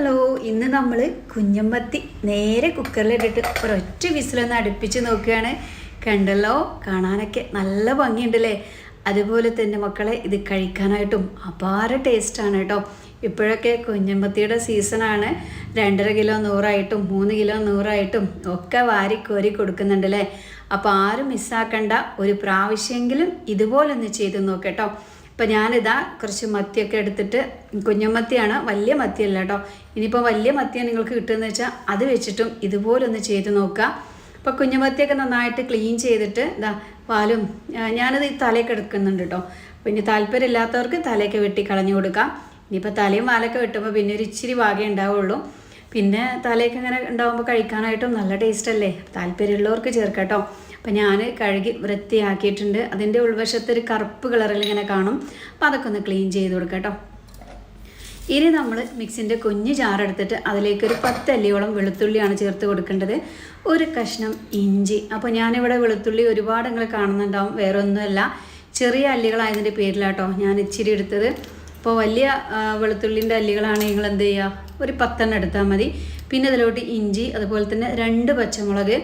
Hello ഇന്ന് നമ്മൾ കുഞ്ഞമ്പത്തി നേരെ കുക്കറിലിട്ടിട്ട് ഒരൊറ്റ വിസിലൊന്ന് അടുപ്പിച്ച് നോക്കുകയാണ്. കണ്ടല്ലോ? കാണാനൊക്കെ നല്ല ഭംഗിയുണ്ടല്ലേ? അതുപോലെ തന്നെ മക്കളെ ഇത് കഴിക്കാനായിട്ടും അപാര ടേസ്റ്റാണ് കേട്ടോ. ഇപ്പോഴൊക്കെ കുഞ്ഞമ്പത്തിയുടെ സീസണാണ് രണ്ടര കിലോ നൂറായിട്ടും മൂന്ന് കിലോ നൂറായിട്ടും ഒക്കെ വാരി കോരി കൊടുക്കുന്നുണ്ടല്ലേ അപ്പോൾ ആരും മിസ്സാക്കണ്ട ഒരു പ്രാവശ്യമെങ്കിലും ഇതുപോലൊന്ന് ചെയ്ത് നോക്കട്ടോ അപ്പോൾ ഞാനിതാ കുറച്ച് മത്തിയൊക്കെ എടുത്തിട്ട് കുഞ്ഞുമത്തിയാണ് വലിയ മത്തിയല്ല കേട്ടോ. ഇനിയിപ്പോൾ വലിയ മത്തിയാണ് നിങ്ങൾക്ക് കിട്ടുമെന്ന് വെച്ചാൽ അത് വെച്ചിട്ടും ഇതുപോലൊന്ന് ചെയ്ത് നോക്കുക അപ്പോൾ കുഞ്ഞുമത്തിയൊക്കെ നന്നായിട്ട് ക്ലീൻ ചെയ്തിട്ട് ഇതാ പാലും ഞാനത് ഈ തലയൊക്കെ എടുക്കുന്നുണ്ട് കേട്ടോ. പിന്നെ താല്പര്യമില്ലാത്തവർക്ക് തലയൊക്കെ വെട്ടി കളഞ്ഞു കൊടുക്കാം. ഇനിയിപ്പോൾ തലയും വാലൊക്കെ വെട്ടുമ്പോൾ പിന്നെ ഒരു ഇച്ചിരി വാകേ ഉണ്ടാവുള്ളൂ. പിന്നെ തലയൊക്കെ ഇങ്ങനെ ഉണ്ടാകുമ്പോൾ കഴിക്കാനായിട്ടും നല്ല ടേസ്റ്റ് അല്ലേ? താല്പര്യമുള്ളവർക്ക് ചേർക്കാം അപ്പം ഞാൻ കഴുകി വൃത്തിയാക്കിയിട്ടുണ്ട്. അതിന്റെ ഉൾവശത്ത് ഒരു കറുപ്പ് കളറിൽ ഇങ്ങനെ കാണും. അപ്പം അതൊക്കെ ഒന്ന് ക്ലീൻ ചെയ്ത് കൊടുക്കാം കേട്ടോ. ഇനി നമ്മൾ മിക്സിന്റെ കുഞ്ഞ് ചാറെടുത്തിട്ട് അതിലേക്ക് ഒരു പത്ത് അല്ലിയോളം വെളുത്തുള്ളിയാണ് ചേർത്ത് കൊടുക്കേണ്ടത്. ഒരു കഷ്ണം ഇഞ്ചി. അപ്പോൾ ഞാനിവിടെ വെളുത്തുള്ളി ഒരുപാട് നിങ്ങൾ കാണുന്നുണ്ടാവും. വേറെ ഒന്നുമല്ല ചെറിയ അല്ലികളായതിന്റെ പേരിലാട്ടോ ഞാൻ ഇച്ചിരി എടുത്തത്. അപ്പോൾ വലിയ വെളുത്തുള്ളിന്റെ അല്ലികളാണ് നിങ്ങൾ എന്ത് ചെയ്യുക? ഒരു പത്തെണ്ണം എടുത്താൽ മതി. പിന്നെ അതിലോട്ട് ഇഞ്ചി അതുപോലെ തന്നെ രണ്ട് പച്ചമുളക്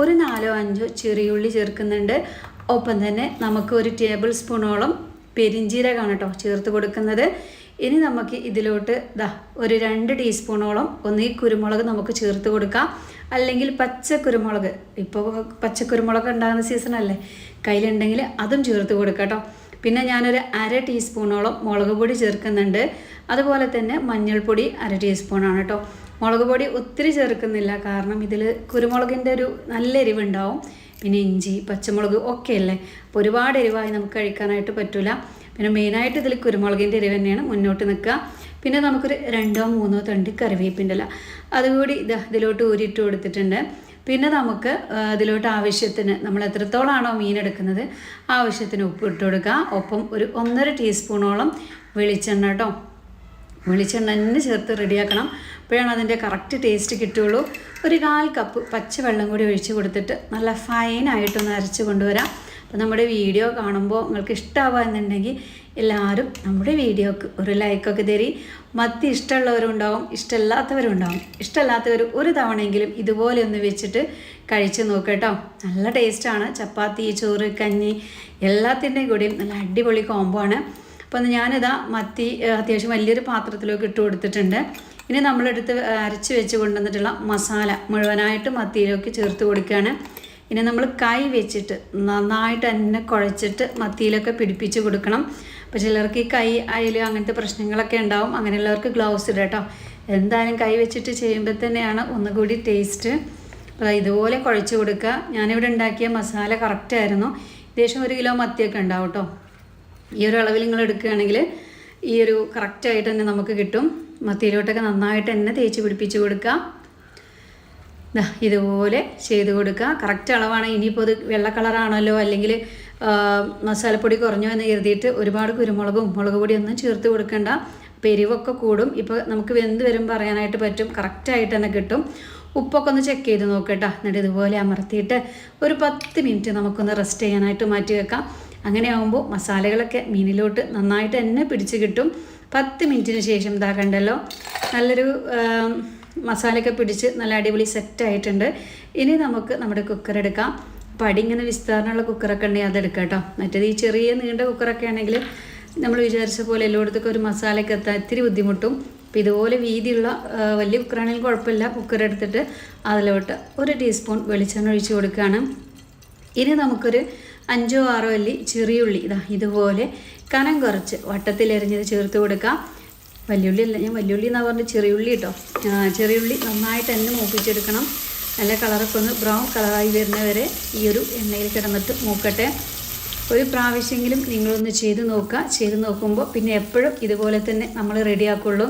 ഒരു നാലോ അഞ്ചോ ചെറിയുള്ളി ചേർക്കുന്നുണ്ട്. ഒപ്പം തന്നെ നമുക്ക് ഒരു ടേബിൾ സ്പൂണോളം പെരിഞ്ചീരകമാണ് കേട്ടോ ചേർത്ത് കൊടുക്കുന്നത്. ഇനി നമുക്ക് ഇതിലോട്ട് ദാ ഒരു രണ്ട് ടീസ്പൂണോളം ഒന്ന് ഈ കുരുമുളക് നമുക്ക് ചേർത്ത് കൊടുക്കാം. അല്ലെങ്കിൽ പച്ച കുരുമുളക് ഇപ്പോൾ പച്ചക്കുരുമുളക് ഉണ്ടാകുന്ന സീസണല്ലേ കയ്യിലുണ്ടെങ്കിൽ അതും ചേർത്ത് കൊടുക്കാം കേട്ടോ. പിന്നെ ഞാനൊരു അര ടീസ്പൂണോളം മുളക് പൊടി ചേർക്കുന്നുണ്ട്. അതുപോലെ തന്നെ മഞ്ഞൾപ്പൊടി അര ടീസ്പൂണാണ് കേട്ടോ. മുളക് പൊടി ഒത്തിരി ചേർക്കുന്നില്ല. കാരണം ഇതിൽ കുരുമുളകിന്റെ ഒരു നല്ല എരിവുണ്ടാവും. പിന്നെ ഇഞ്ചി പച്ചമുളക് ഒക്കെ അല്ലേ അപ്പോൾ ഒരുപാട് എരിവായി നമുക്ക് കഴിക്കാനായിട്ട് പറ്റില്ല പിന്നെ മെയിനായിട്ട് ഇതിൽ കുരുമുളകിന്റെ എരിവ് തന്നെയാണ്. മുന്നോട്ട് നിൽക്കുക പിന്നെ നമുക്കൊരു രണ്ടോ മൂന്നോ തണ്ട് കറിവേപ്പിന്റെ ഇല. അതുകൂടി ഇത് ഇതിലോട്ട് ഊരിയിട്ട് കൊടുത്തിട്ടുണ്ട്. പിന്നെ നമുക്ക് ഇതിലോട്ട് ആവശ്യത്തിന് നമ്മൾ എത്രത്തോളാണോ മീൻ എടുക്കുന്നത് ആവശ്യത്തിന് ഉപ്പ് ഇട്ട് കൊടുക്കുക ഒപ്പം ഒരു ഒന്നര ടീസ്പൂണോളം വെളിച്ചെണ്ണ കേട്ടോ വെളിച്ചെണ്ണ തന്നെ ചേർത്ത് റെഡിയാക്കണം. അപ്പോഴാണ് അതിന്റെ കറക്റ്റ് ടേസ്റ്റ് കിട്ടുള്ളൂ ഒരു കാൽ കപ്പ് പച്ചവെള്ളം കൂടി ഒഴിച്ച് കൊടുത്തിട്ട് നല്ല ഫൈനായിട്ടൊന്ന് അരച്ച് കൊണ്ടുവരാം. അപ്പോൾ നമ്മുടെ വീഡിയോ കാണുമ്പോൾ നിങ്ങൾക്ക് ഇഷ്ടമാവുക എന്നുണ്ടെങ്കിൽ എല്ലാവരും നമ്മുടെ വീഡിയോക്ക് ഒരു ലൈക്കൊക്കെ തരി. മത്തി ഇഷ്ടമുള്ളവരും ഉണ്ടാവും ഇഷ്ടമില്ലാത്തവരും ഉണ്ടാവും ഇഷ്ടമില്ലാത്തവർ ഒരു തവണയെങ്കിലും ഇതുപോലെ ഒന്ന് വെച്ചിട്ട് കഴിച്ച് നോക്കട്ടോ നല്ല ടേസ്റ്റാണ് ചപ്പാത്തി ചോറ് കഞ്ഞി എല്ലാത്തിന്റെയും കൂടിയും നല്ല അടിപൊളി കോംബോ ആണ്. അപ്പോൾ ഞാനിതാ മത്തി അത്യാവശ്യം വലിയൊരു പാത്രത്തിലേക്ക് ഇട്ട് കൊടുത്തിട്ടുണ്ട്. ഇനി നമ്മളെടുത്ത് അരച്ച് വെച്ച് കൊണ്ടുവന്നിട്ടുള്ള മസാല മുഴുവനായിട്ട് മത്തിയിലേക്ക് ചേർത്ത് കൊടുക്കുകയാണ്. ഇനി നമ്മൾ കൈ വെച്ചിട്ട് നന്നായിട്ട് തന്നെ കുഴച്ചിട്ട് മത്തിയിലൊക്കെ പിടിപ്പിച്ച് കൊടുക്കണം. അപ്പോൾ ചിലർക്ക് ഈ കൈ അയൽ അങ്ങനത്തെ പ്രശ്നങ്ങളൊക്കെ ഉണ്ടാവും. അങ്ങനെയുള്ളവർക്ക് ഗ്ലൗസ് ഇടാം കേട്ടോ എന്തായാലും കൈ വെച്ചിട്ട് ചെയ്യുമ്പോൾ തന്നെയാണ് ഒന്നുകൂടി ടേസ്റ്റ്. അപ്പോൾ ഇതുപോലെ കുഴച്ച് കൊടുക്കുക. ഞാനിവിടെ ഉണ്ടാക്കിയ മസാല കറക്റ്റായിരുന്നു ഏകദേശം ഒരു കിലോ മത്തിയൊക്കെ ഉണ്ടാവും കേട്ടോ ഈ ഒരു അളവിൽ നിങ്ങൾ എടുക്കുകയാണെങ്കിൽ ഈ ഒരു കറക്റ്റായിട്ട് തന്നെ നമുക്ക് കിട്ടും. മത്തിയിലോട്ടൊക്കെ നന്നായിട്ട് തന്നെ തേച്ച് പിടിപ്പിച്ച് കൊടുക്കുക. ഇതുപോലെ ചെയ്ത് കൊടുക്കുക. കറക്റ്റ് അളവാണ്. ഇനിയിപ്പോൾ ഇത് വെള്ള കളറാണല്ലോ അല്ലെങ്കിൽ മസാലപ്പൊടി കുറഞ്ഞോ എന്ന് കരുതിയിട്ട് ഒരുപാട് കുരുമുളകും മുളക് പൊടിയൊന്നും ചേർത്ത് കൊടുക്കേണ്ട. പെരിവൊക്കെ കൂടും. ഇപ്പോൾ നമുക്ക് വെന്ത് വരും പറയാനായിട്ട് പറ്റും. കറക്റ്റായിട്ട് തന്നെ കിട്ടും. ഉപ്പൊക്കെ ഒന്ന് ചെക്ക് ചെയ്ത് നോക്കട്ടോ എന്നിട്ട് ഇതുപോലെ അമർത്തിയിട്ട് ഒരു പത്ത് മിനിറ്റ് നമുക്കൊന്ന് റെസ്റ്റ് ചെയ്യാനായിട്ട് മാറ്റി വെക്കാം. അങ്ങനെ ആകുമ്പോൾ മസാലകളൊക്കെ മീനിലോട്ട് നന്നായിട്ട് തന്നെ പിടിച്ച് കിട്ടും. പത്ത് മിനിറ്റിന് ശേഷം ഇതാ കണ്ടല്ലോ നല്ലൊരു മസാലയൊക്കെ പിടിച്ച് നല്ല അടിപൊളി സെറ്റായിട്ടുണ്ട് ഇനി നമുക്ക് നമ്മുടെ കുക്കർ എടുക്കാം. പടി ഇങ്ങനെ വിസ്താരണമുള്ള കുക്കറൊക്കെ ഉണ്ടെങ്കിൽ അതെടുക്കാം കേട്ടോ. മറ്റേത് ഈ ചെറിയ നീണ്ട കുക്കറൊക്കെ ആണെങ്കിൽ നമ്മൾ വിചാരിച്ച പോലെ എല്ലായിടത്തൊക്കെ ഒരു മസാലയൊക്കെ എത്താൻ ഇത്തിരി ബുദ്ധിമുട്ടും. അപ്പോൾ ഇതുപോലെ വീതിയുള്ള വലിയ കുക്കറാണെങ്കിൽ കുഴപ്പമില്ല. കുക്കർ എടുത്തിട്ട് അതിലോട്ട് ഒരു ടീസ്പൂൺ വെളിച്ചെണ്ണ ഒഴിച്ച് കൊടുക്കുകയാണ്. ഇനി നമുക്കൊരു അഞ്ചോ ആറോ അല്ലി ചെറിയുള്ളി ഇതാ ഇതുപോലെ കനം കുറച്ച് വട്ടത്തിലെറിഞ്ഞത് ചേർത്ത് കൊടുക്കാം. വലിയുള്ളി അല്ല ഞാൻ വലിയുള്ളി എന്നാ പറഞ്ഞത്? ചെറിയുള്ളി കേട്ടോ ചെറിയുള്ളി നന്നായിട്ട് തന്നെ മൂപ്പിച്ചെടുക്കണം. നല്ല കളറൊക്കെ ഒന്ന് ബ്രൗൺ കളറായി വരുന്നവരെ ഈ ഒരു എണ്ണയിൽ കിടന്നിട്ട് മൂക്കട്ടെ. ഒരു പ്രാവശ്യമെങ്കിലും നിങ്ങളൊന്ന് ചെയ്ത് നോക്കുക. ചെയ്ത് നോക്കുമ്പോൾ പിന്നെ എപ്പോഴും ഇതുപോലെ തന്നെ നമ്മൾ റെഡിയാക്കുള്ളൂ.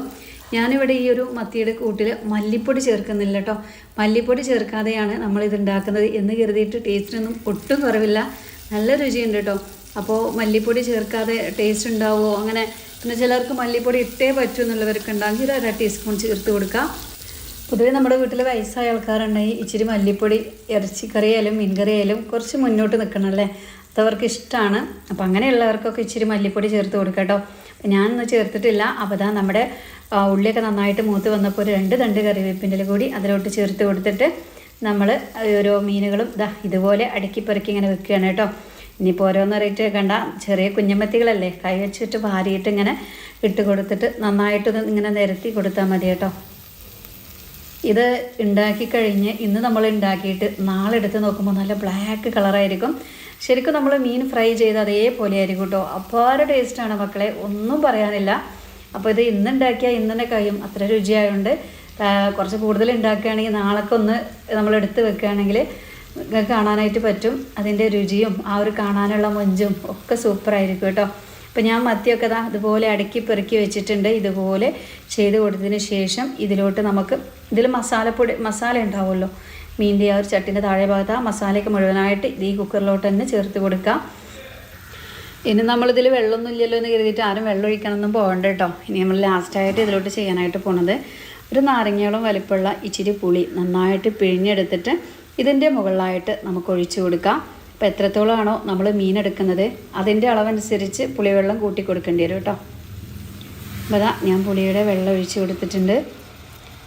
ഞാനിവിടെ ഈ ഒരു മത്തിയുടെ കൂട്ടിൽ മല്ലിപ്പൊടി ചേർക്കുന്നില്ല കേട്ടോ മല്ലിപ്പൊടി ചേർക്കാതെയാണ് നമ്മളിത് ഉണ്ടാക്കുന്നത് എന്ന് കരുതിയിട്ട് ടേസ്റ്റിനൊന്നും ഒട്ടും കുറവില്ല. നല്ല രുചിയുണ്ട് കേട്ടോ അപ്പോൾ മല്ലിപ്പൊടി ചേർക്കാതെ ടേസ്റ്റ് ഉണ്ടാവുമോ അങ്ങനെ പിന്നെ ചിലർക്ക് മല്ലിപ്പൊടി ഇട്ടേ പറ്റൂ എന്നുള്ളവർക്ക് ഉണ്ടാകും ഒരു അര ടീസ്പൂൺ ചേർത്ത് കൊടുക്കാം. പൊതുവെ നമ്മുടെ വീട്ടിൽ വയസ്സായ ആൾക്കാരുണ്ടെങ്കിൽ ഇച്ചിരി മല്ലിപ്പൊടി ഇറച്ചിക്കറിയായാലും മീൻകറിയായാലും കുറച്ച് മുന്നോട്ട് നിൽക്കണം അല്ലേ? അതവർക്ക് ഇഷ്ടമാണ് അപ്പോൾ അങ്ങനെയുള്ളവർക്കൊക്കെ ഇച്ചിരി മല്ലിപ്പൊടി ചേർത്ത് കൊടുക്കാം കേട്ടോ ഞാനൊന്നും ചേർത്തിട്ടില്ല. അപ്പോൾ അതാ നമ്മുടെ ഉള്ളിയൊക്കെ നന്നായിട്ട് മൂത്ത് വന്നപ്പോൾ ഒരു രണ്ട് തണ്ട് കറിവേപ്പിന്റെ കൂടി അതിലോട്ട് ചേർത്ത് കൊടുത്തിട്ട് നമ്മൾ ഓരോ മീനുകളും ഇതാ ഇതുപോലെ അടുക്കി പെറുക്കി ഇങ്ങനെ വെക്കുകയാണ് കേട്ടോ. ഇനിയിപ്പോൾ ഓരോന്ന് റേറ്റ് കണ്ട ചെറിയ കുഞ്ഞമ്മത്തികളല്ലേ കൈ വെച്ചിട്ട് ഭാരിയിട്ട് ഇങ്ങനെ ഇട്ട് കൊടുത്തിട്ട് നന്നായിട്ട് ഇങ്ങനെ നിരത്തി കൊടുത്താൽ മതി കേട്ടോ. ഇത് ഉണ്ടാക്കി കഴിഞ്ഞ് ഇന്ന് നമ്മൾ ഉണ്ടാക്കിയിട്ട് നാളെ എടുത്ത് നോക്കുമ്പോൾ നല്ല ബ്ലാക്ക് കളറായിരിക്കും ശരിക്കും നമ്മൾ മീൻ ഫ്രൈ ചെയ്ത് അതേപോലെ ആയിരിക്കും കേട്ടോ. അപ്പാര ടേസ്റ്റാണ് മക്കളെ ഒന്നും പറയാനില്ല. അപ്പോൾ ഇത് ഇന്നുണ്ടാക്കിയാൽ ഇന്ന് കഴിയും. അത്ര രുചിയായതുകൊണ്ട് കുറച്ച് കൂടുതൽ ഉണ്ടാക്കുകയാണെങ്കിൽ നാളൊക്കെ ഒന്ന് നമ്മൾ എടുത്ത് വെക്കുകയാണെങ്കിൽ കാണാനായിട്ട് പറ്റും. അതിന്റെ രുചിയും ആ ഒരു കാണാനുള്ള മൊഞ്ചും ഒക്കെ സൂപ്പറായിരിക്കും കേട്ടോ. അപ്പം ഞാൻ മത്തിയൊക്കെ ദാ അതുപോലെ അടുക്കി പെറുക്കി വെച്ചിട്ടുണ്ട്. ഇതുപോലെ ചെയ്ത് കൊടുത്തതിന് ശേഷം ഇതിലോട്ട് നമുക്ക് ഇതിൽ മസാലപ്പൊടി മസാല ഉണ്ടാവുമല്ലോ. മീന്റെ ആ ഒരു ചട്ടിന്റെ താഴെ ഭാഗത്ത് ആ മസാലയൊക്കെ മുഴുവനായിട്ട് ഇത് ഈ കുക്കറിലോട്ട് തന്നെ ചേർത്ത് കൊടുക്കാം. ഇനി നമ്മളിതിൽ വെള്ളമൊന്നും ഇല്ലല്ലോ എന്ന് കരുതിയിട്ട് ആരും വെള്ളം ഒഴിക്കണമെന്നും പോകണ്ട കേട്ടോ. ഇനി നമ്മൾ ലാസ്റ്റായിട്ട് ഇതിലോട്ട് ചെയ്യാനായിട്ട് പോണത്. ഒരു നാരങ്ങയോളം വലിപ്പമുള്ള ഇച്ചിരി പുളി നന്നായിട്ട് പിഴിഞ്ഞെടുത്തിട്ട് ഇതിന്റെ മുകളിലായിട്ട് നമുക്ക് ഒഴിച്ചു കൊടുക്കാം. അപ്പോൾ എത്രത്തോളമാണോ നമ്മൾ മീൻ എടുക്കുന്നത് അതിന്റെ അളവനുസരിച്ച് പുളിവെള്ളം കൂട്ടി കൊടുക്കേണ്ടി വരും കേട്ടോ. അപ്പോൾ അതാ ഞാൻ പുളിയുടെ വെള്ളം ഒഴിച്ചു കൊടുത്തിട്ടുണ്ട്.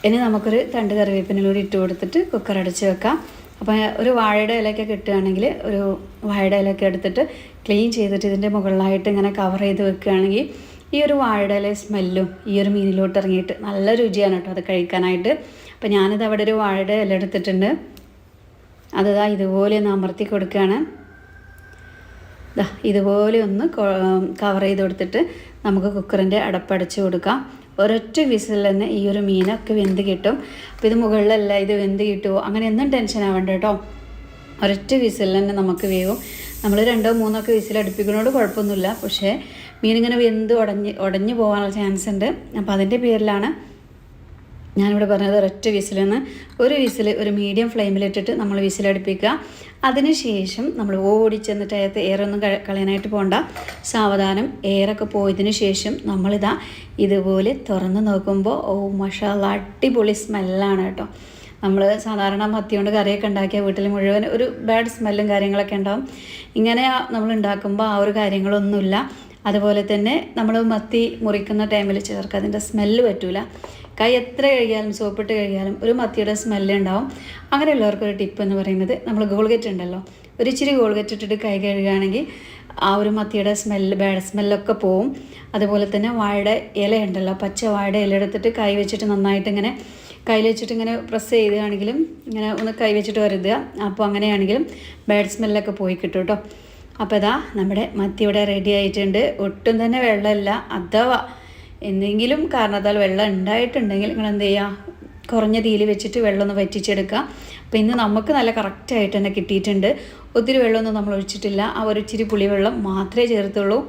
ഇനി നമുക്കൊരു തണ്ട് കറിവേപ്പിനൂടി ഇട്ട് കൊടുത്തിട്ട് കുക്കർ അടച്ച് വെക്കാം. അപ്പോൾ ഒരു വാഴയുടെ ഇലയൊക്കെ കിട്ടുകയാണെങ്കിൽ ഒരു വാഴയുടെ ഇലയൊക്കെ എടുത്തിട്ട് ക്ലീൻ ചെയ്തിട്ട് ഇതിന്റെ മുകളിലായിട്ട് ഇങ്ങനെ കവർ ചെയ്ത് വെക്കുകയാണെങ്കിൽ ഈ ഒരു വാഴയുടെ സ്മെല്ലും ഈ ഒരു മീനിലോട്ട് ഇറങ്ങിയിട്ട് നല്ല രുചിയാണ് കേട്ടോ അത് കഴിക്കാനായിട്ട്. അപ്പോൾ ഞാനിത് അവിടെ ഒരു വാഴയുടെ ഇല എടുത്തിട്ടുണ്ട്. അതാ ഇതുപോലെ ഒന്ന് അമർത്തി കൊടുക്കുകയാണ് ഇതുപോലെ ഒന്ന് കവർ ചെയ്ത് കൊടുത്തിട്ട് നമുക്ക് കുക്കറിന്റെ അടപ്പടച്ച് കൊടുക്കാം. ഒരൊറ്റ വിസിൽ തന്നെ ഈ ഒരു മീനൊക്കെ വെന്ത് കിട്ടും. അപ്പോൾ ഇത് മുകളിലല്ല ഇത് വെന്ത് കിട്ടുമോ അങ്ങനെ ഒന്നും ടെൻഷൻ ആവണ്ട കേട്ടോ. ഒരൊറ്റ വിസിൽ തന്നെ നമുക്ക് വേവും. നമ്മൾ രണ്ടോ മൂന്നോ ഒക്കെ വിസിൽ അടുപ്പിക്കുന്നതോട് കുഴപ്പമൊന്നുമില്ല. പക്ഷേ മീനിങ്ങനെ വെന്ത് ഉടഞ്ഞ് ഉടഞ്ഞു പോകാനുള്ള ചാൻസ് ഉണ്ട്. അപ്പോൾ അതിന്റെ പേരിലാണ് ഞാനിവിടെ പറഞ്ഞത് ഒരൊറ്റ വിസിലെന്ന് ഒരു വിസിൽ ഒരു മീഡിയം ഫ്ലെയിമിലിട്ടിട്ട് നമ്മൾ വിസിലടുപ്പിക്കുക അതിനുശേഷം നമ്മൾ ഓടിച്ചെന്നിട്ട് അകത്ത് എയറൊന്നും കളയാനായിട്ട് പോകണ്ട സാവധാനം എയറൊക്കെ പോയതിന് ശേഷം നമ്മളിതാ ഇതുപോലെ തുറന്ന് നോക്കുമ്പോൾ ഓ മഷാല അടിപൊളി സ്മെല്ലാണ് കേട്ടോ. നമ്മൾ സാധാരണ മത്തി കൊണ്ട് കറിയൊക്കെ ഉണ്ടാക്കിയ വീട്ടിൽ മുഴുവൻ ഒരു ബാഡ് സ്മെല്ലും കാര്യങ്ങളൊക്കെ ഉണ്ടാവും. ഇങ്ങനെ നമ്മൾ ഉണ്ടാക്കുമ്പോൾ ആ ഒരു കാര്യങ്ങളൊന്നുമില്ല. അതുപോലെ തന്നെ നമ്മൾ മത്തി മുറിക്കുന്ന ടൈമിൽ ചേർക്കുക അതിന്റെ സ്മെല്ല് പറ്റൂല. കൈ എത്ര കഴുകിയാലും സോപ്പിട്ട് കഴുകിയാലും ഒരു മത്തിയുടെ സ്മെല്ല് ഉണ്ടാവും. അങ്ങനെയുള്ളവർക്ക് ഒരു ടിപ്പ് എന്ന് പറയുന്നത് നമ്മൾ ഗോൾഗറ്റ് ഉണ്ടല്ലോ. ഒരു ഇച്ചിരി ഗോൾഗറ്റ് ഇട്ടിട്ട് കൈ കഴുകുകയാണെങ്കിൽ ആ ഒരു മത്തിയുടെ സ്മെല്ല് ബാഡ് സ്മെല്ലൊക്കെ പോവും. അതുപോലെ തന്നെ വാഴയുടെ ഇലയുണ്ടല്ലോ പച്ച വാഴയുടെ ഇല എടുത്തിട്ട് കൈ വെച്ചിട്ട് നന്നായിട്ട് ഇങ്ങനെ കയ്യിൽ വെച്ചിട്ട് ഇങ്ങനെ പ്രസ് ചെയ്യുകയാണെങ്കിലും ഇങ്ങനെ ഒന്ന് കൈ വെച്ചിട്ട് വരുതുക അപ്പോൾ അങ്ങനെയാണെങ്കിലും ബാഡ് സ്മെല്ലൊക്കെ പോയി കിട്ടും കേട്ടോ അപ്പോൾ ഇതാ നമ്മുടെ മത്തി ഇവിടെ റെഡി ആയിട്ടുണ്ട്. ഒട്ടും തന്നെ വെള്ളമില്ല. അഥവാ എന്തെങ്കിലും കാരണത്താൽ വെള്ളം ഉണ്ടായിട്ടുണ്ടെങ്കിൽ നിങ്ങൾ എന്ത് ചെയ്യുക കുറഞ്ഞ തീയിൽ വെച്ചിട്ട് വെള്ളം ഒന്ന് വറ്റിച്ചെടുക്കുക. അപ്പോൾ ഇന്ന് നമുക്ക് നല്ല കറക്റ്റായിട്ട് തന്നെ കിട്ടിയിട്ടുണ്ട്. ഒത്തിരി വെള്ളമൊന്നും നമ്മൾ ഒഴിച്ചിട്ടില്ല. ആ ഒരു ഇച്ചിരി പുളിവെള്ളം മാത്രമേ ചേർത്തുള്ളൂ.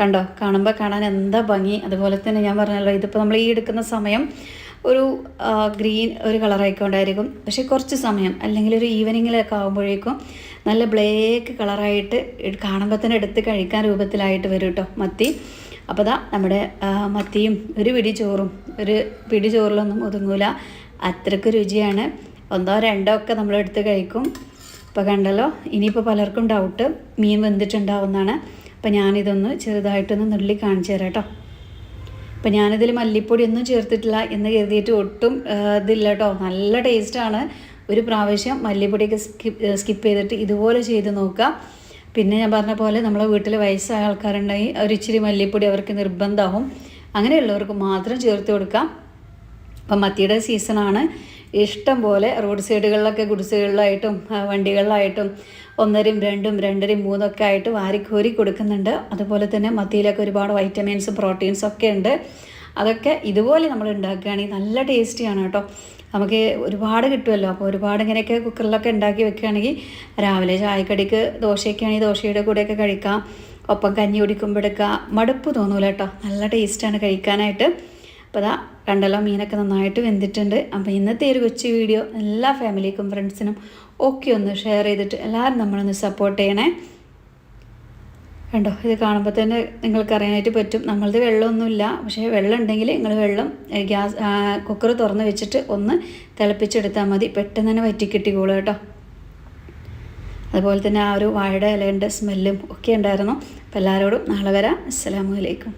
കണ്ടോ? കാണുമ്പോൾ കാണാൻ എന്താ ഭംഗി. അതുപോലെ തന്നെ ഞാൻ പറഞ്ഞല്ലോ ഇതിപ്പോൾ നമ്മൾ ഈ എടുക്കുന്ന സമയം ഒരു ഗ്രീൻ ഒരു കളറായിക്കൊണ്ടായിരിക്കും. പക്ഷേ കുറച്ച് സമയം അല്ലെങ്കിൽ ഒരു ഈവനിങ്ങിലൊക്കെ ആകുമ്പോഴേക്കും നല്ല ബ്ലേക്ക് കളറായിട്ട് കാണുമ്പോൾ തന്നെ എടുത്ത് കഴിക്കാൻ രൂപത്തിലായിട്ട് വരും കേട്ടോ മത്തി. അപ്പോൾ ദാ നമ്മുടെ മത്തിയും ഒരു പിടി ചോറും ഒരു പിടി ചോറിലൊന്നും ഒതുങ്ങൂല. അത്രയ്ക്ക് രുചിയാണ്. ഒന്നോ രണ്ടോ ഒക്കെ നമ്മൾ എടുത്ത് കഴിക്കും. ഇപ്പോൾ കണ്ടല്ലോ ഇനിയിപ്പോൾ പലർക്കും ഡൗട്ട് മീൻ വെന്തിട്ടുണ്ടാവുന്നതാണ് അപ്പോൾ ഞാനിതൊന്ന് ചെറുതായിട്ടൊന്ന് നുള്ളി കാണിച്ചു തരാം കേട്ടോ അപ്പോൾ ഞാനിതിൽ മല്ലിപ്പൊടി ഒന്നും ചേർത്തിട്ടില്ല എന്ന് കരുതിയിട്ട് ഒട്ടും ഇതില്ല കേട്ടോ. നല്ല ടേസ്റ്റാണ് ഒരു പ്രാവശ്യം മല്ലിപ്പൊടിയൊക്കെ സ്കിപ്പ് സ്കിപ്പ് ചെയ്തിട്ട് ഇതുപോലെ ചെയ്ത് നോക്കാം. പിന്നെ ഞാൻ പറഞ്ഞ പോലെ നമ്മളെ വീട്ടിൽ വയസ്സായ ആൾക്കാരുണ്ടെങ്കിൽ ഒരു ഇച്ചിരി മല്ലിപ്പൊടി അവർക്ക് നിർബന്ധമാവും. അങ്ങനെയുള്ളവർക്ക് മാത്രം ചേർത്ത് കൊടുക്കാം. അപ്പം മത്തിയുടെ സീസണാണ് ഇഷ്ടം പോലെ റോഡ് സൈഡുകളിലൊക്കെ ഗുഡ്സുകളിലായിട്ടും വണ്ടികളിലായിട്ടും ഒന്നരയും രണ്ടും രണ്ടരയും മൂന്നൊക്കെ ആയിട്ട് വാരിക്കോരി കൊടുക്കുന്നുണ്ട്. അതുപോലെ തന്നെ മത്തിയിലൊക്കെ ഒരുപാട് വൈറ്റമിൻസും പ്രോട്ടീൻസും ഒക്കെ ഉണ്ട്. അതൊക്കെ ഇതുപോലെ നമ്മൾ ഉണ്ടാക്കുകയാണെങ്കിൽ നല്ല ടേസ്റ്റിയാണ് കേട്ടോ. നമുക്ക് ഒരുപാട് കിട്ടുമല്ലോ. അപ്പോൾ ഒരുപാട് ഇങ്ങനെയൊക്കെ കുക്കറിലൊക്കെ ഉണ്ടാക്കി വെക്കുകയാണെങ്കിൽ രാവിലെ ചായക്കടിക്ക് ദോശയൊക്കെ ആണെങ്കിൽ ദോശയുടെ കൂടെയൊക്കെ കഴിക്കാം. ഒപ്പം കഞ്ഞി കുടിക്കുമ്പോഴൊക്കെ മടുപ്പ് തോന്നൂല കേട്ടോ. നല്ല ടേസ്റ്റാണ് കഴിക്കാനായിട്ട്. അപ്പോൾ അതാ കണ്ടല്ലോ മീനൊക്കെ നന്നായിട്ട് വെന്തിട്ടുണ്ട്. അപ്പോൾ ഇന്നത്തെ ഒരു കൊച്ചു വീഡിയോ എല്ലാ ഫാമിലിക്കും ഫ്രണ്ട്സിനും ഒക്കെ ഒന്ന് ഷെയർ ചെയ്തിട്ട് എല്ലാവരും നമ്മളൊന്ന് സപ്പോർട്ട് ചെയ്യണേ. കണ്ടോ ഇത് കാണുമ്പോൾ തന്നെ നിങ്ങൾക്ക് അറിയാനായിട്ട് പറ്റും. നമ്മളത് വെള്ളമൊന്നുമില്ല. പക്ഷേ വെള്ളം ഉണ്ടെങ്കിൽ നിങ്ങൾ വെള്ളം ഗ്യാസ് കുക്കർ തുറന്ന് വെച്ചിട്ട് ഒന്ന് തിളപ്പിച്ചെടുത്താൽ മതി. പെട്ടെന്ന് തന്നെ വറ്റി കിട്ടിക്കോളൂ കേട്ടോ. അതുപോലെ തന്നെ ആ ഒരു വാഴയുടെ ഇലയുടെ സ്മെല്ലും ഒക്കെ ഉണ്ടായിരുന്നു. അപ്പോൾ എല്ലാവരോടും നാളെ വരാം. അസ്സലാമു അലൈക്കും.